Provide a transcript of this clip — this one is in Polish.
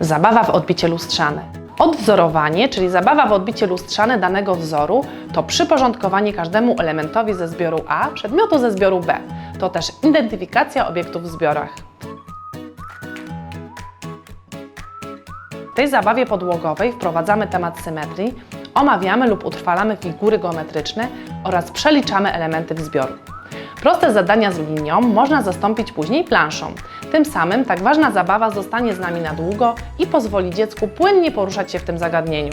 Zabawa w odbicie lustrzane. Odwzorowanie, czyli zabawa w odbicie lustrzane danego wzoru, to przyporządkowanie każdemu elementowi ze zbioru A przedmiotu ze zbioru B. To też identyfikacja obiektów w zbiorach. W tej zabawie podłogowej wprowadzamy temat symetrii, omawiamy lub utrwalamy figury geometryczne oraz przeliczamy elementy w zbioru. Proste zadania z linią można zastąpić później planszą. Tym samym tak ważna zabawa zostanie z nami na długo i pozwoli dziecku płynnie poruszać się w tym zagadnieniu.